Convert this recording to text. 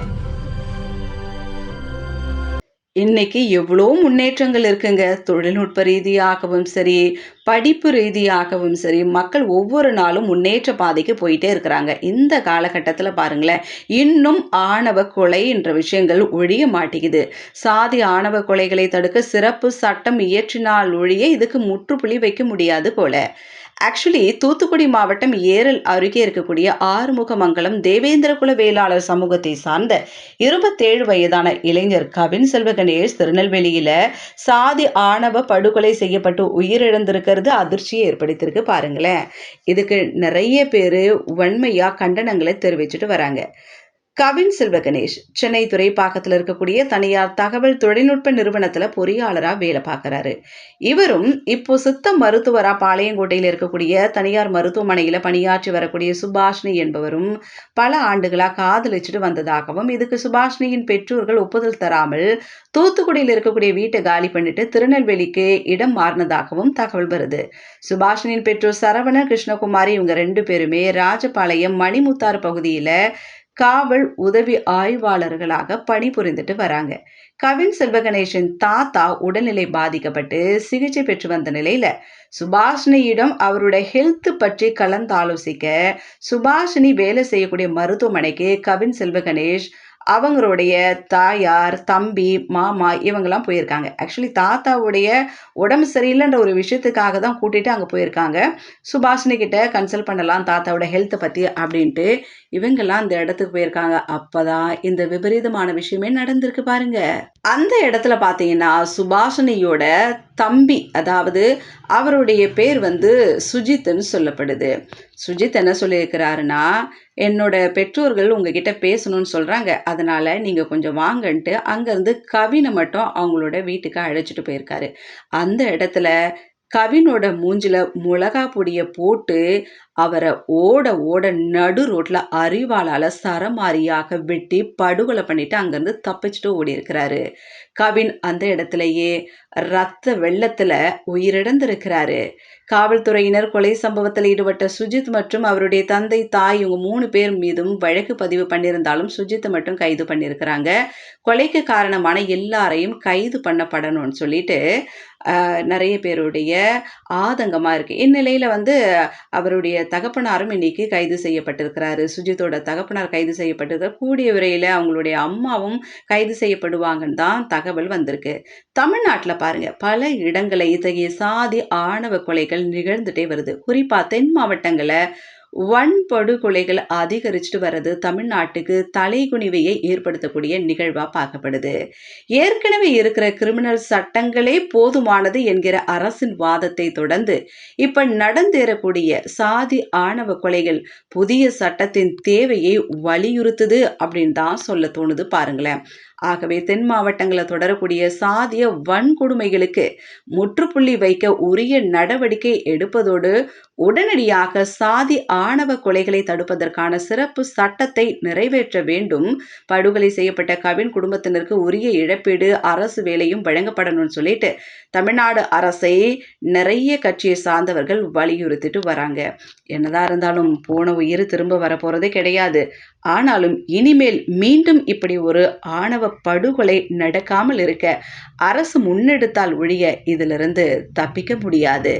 Thank you. இன்னைக்கு எவ்வளோ முன்னேற்றங்கள் இருக்குங்க. தொழில்நுட்ப ரீதியாகவும் சரி படிப்பு ரீதியாகவும் சரி மக்கள் ஒவ்வொரு நாளும் முன்னேற்ற பாதைக்கு போயிட்டே இருக்கிறாங்க. இந்த காலகட்டத்தில் பாருங்களேன் இன்னும் ஆணவ கொலை என்ற விஷயங்கள் ஒழிய மாட்டேங்குது. சாதி ஆணவ கொலைகளை தடுக்க சிறப்பு சட்டம் இயற்றினால் ஒழிய இதுக்கு முற்றுப்புள்ளி வைக்க முடியாது போல. ஆக்சுவலி தூத்துக்குடி மாவட்டம் ஏரல் அருகே இருக்கக்கூடிய ஆறுமுகமங்கலம் தேவேந்திரகுல வேளாளர் சமூகத்தை சார்ந்த இருபத்தேழு வயதான இளைஞர் கவின் செல்வ கணேஷ் திருநெல்வேலியில் சாதி ஆணவ படுகொலை செய்யப்பட்டு உயிரிழந்திருக்கிறது அதிர்ச்சியை ஏற்படுத்தியிருக்கு பாருங்களேன். இதுக்கு நிறைய பேர் வன்மையாக கண்டனங்களை தெரிவிச்சுட்டு வராங்க. கவின் செல்வ கணேஷ் சென்னை துறைப்பாக்கத்தில் இருக்கக்கூடிய தனியார் தகவல் தொழில்நுட்ப நிறுவனத்தில் பொறியாளராக வேலை பார்க்குறாரு. இவரும் இப்போ சித்த மருத்துவராக பாளையங்கோட்டையில் இருக்கக்கூடிய தனியார் மருத்துவமனையில் பணியாற்றி வரக்கூடிய சுபாஷினி என்பவரும் பல ஆண்டுகளாக காதலிச்சுட்டு வந்ததாகவும் இதுக்கு சுபாஷினியின் பெற்றோர்கள் ஒப்புதல் தராமல் தூத்துக்குடியில் இருக்கக்கூடிய வீட்டை காலி பண்ணிட்டு திருநெல்வேலிக்கு இடம் மாறினதாகவும் தகவல் வருது. சுபாஷினியின் பெற்றோர் சரவண கிருஷ்ணகுமாரி இவங்க ரெண்டு பேருமே ராஜபாளையம் மணிமுத்தாறு பகுதியில் காவல் உதவி ஆய்வாளர்களாக பணிபுரிந்துட்டு வராங்க. கவின் செல்வகணேஷின் தாத்தா உடல்நிலை பாதிக்கப்பட்டு சிகிச்சை பெற்று வந்த நிலையில சுபாஷினியிடம் அவருடைய ஹெல்த் பற்றி கலந்தாலோசிக்க சுபாஷினி வேலை செய்யக்கூடிய மருத்துவமனைக்கு கவின் செல்வகணேஷ் அவங்களுடைய தாயார் தம்பி மாமா இவங்கெல்லாம் போயிருக்காங்க. ஆக்சுவலி தாத்தாவுடைய உடம்பு சரியில்லைன்ற ஒரு விஷயத்துக்காக தான் கூட்டிகிட்டு அங்கே போயிருக்காங்க. சுபாஷினி கிட்ட கன்சல்ட் பண்ணலாம் தாத்தாவோட ஹெல்த்தை பற்றி அப்படின்ட்டு இவங்கெல்லாம் அந்த இடத்துக்கு போயிருக்காங்க. அப்போதான் இந்த விபரீதமான விஷயமே நடந்திருக்கு பாருங்க. அந்த இடத்துல பார்த்தீங்கன்னா சுபாஷினியோட தம்பி அதாவது அவருடைய பேர் வந்து சுஜித்னு சொல்லப்படுது. சுஜித் என்ன சொல்லியிருக்கிறாருன்னா என்னோட பெற்றோர்கள் உங்ககிட்ட பேசணும்னு சொல்கிறாங்க அதனால் நீங்கள் கொஞ்சம் வாங்கன்ட்டு அங்கேருந்து கவினை மட்டும் அவங்களோட வீட்டுக்கு அழைச்சிட்டு போயிருக்காரு. அந்த இடத்துல கவினோட மூஞ்சில மிளகா பொடியை போட்டு அவரை ஓட ஓட நடு ரோட்ல அறிவாளால சரமாரியாக வெட்டி படுகொலை பண்ணிட்டு அங்கேருந்து தப்பிச்சுட்டு ஓடி இருக்கிறாரு கவின் அந்த இடத்துலயே ரத்த வெள்ளத்துல உயிரிழந்திருக்கிறாரு. காவல்துறையினர் கொலை சம்பவத்தில் ஈடுபட்ட சுஜித் மற்றும் அவருடைய தந்தை தாய் இவங்க மூணு பேர் மீதும் வழக்கு பதிவு பண்ணியிருந்தாலும் சுஜித் மட்டும் கைது பண்ணியிருக்கிறாங்க. கொலைக்கு காரணமான எல்லாரையும் கைது பண்ணப்படணும்னு சொல்லிட்டு நிறைய பேருடைய ஆதங்கமாக இருக்குது இந்நிலையில் வந்து அவருடைய தகப்பனாரும் இன்னைக்கு கைது செய்யப்பட்டிருக்கிறாரு. சுஜித்தோட தகப்பனார் கைது செய்யப்பட்டிருக்கிற கூடிய விரையில் அவங்களுடைய அம்மாவும் கைது செய்யப்படுவாங்கன்னு தான் தகவல் வந்திருக்கு. தமிழ்நாட்டில் பாருங்க. பல இடங்களை இத்தகைய சாதி ஆணவ கொலைகள் நிகழ்ந்துட்டே வருது. குறிப்பாக தென் மாவட்டங்களை வன்படுகொலைகள் அதிகரிச்சுட்டு வர்றது தமிழ்நாட்டுக்கு தலைகுனிவையை ஏற்படுத்தக்கூடிய நிகழ்வா பார்க்கப்படுது. ஏற்கனவே இருக்கிற கிரிமினல் சட்டங்களே போதுமானது என்கிற அரசின் வாதத்தை தொடர்ந்து இப்ப நடந்தேறக்கூடிய சாதி ஆணவ கொலைகள் புதிய சட்டத்தின் தேவையை வலியுறுத்துது அப்படின்னு தான் சொல்ல தோணுது பாருங்களேன். ஆகவே தென் மாவட்டங்களில் தொடரக்கூடிய சாதிய வன்கொடுமைகளுக்கு முற்றுப்புள்ளி வைக்க உரிய நடவடிக்கை எடுப்பதோடு உடனடியாக சாதி ஆணவ கொலைகளை தடுப்பதற்கான சிறப்பு சட்டத்தை நிறைவேற்ற வேண்டும். படுகொலை செய்யப்பட்ட கவின் குடும்பத்தினருக்கு உரிய இழப்பீடு அரசு வேலையும் வழங்கப்படணும்னு சொல்லிட்டு தமிழ்நாடு அரசை நிறைய கட்சியை சார்ந்தவர்கள் வலியுறுத்திட்டு வராங்க. என்னதான் இருந்தாலும் போன உயிர் திரும்ப வரப்போறதே கிடையாது. ஆனாலும் இனிமேல் மீண்டும் இப்படி ஒரு ஆணவ படுகொலை நடக்காமல் இருக்க அரசு முன்னெடுத்தால் ஒழிய இதிலிருந்து தப்பிக்க முடியாது.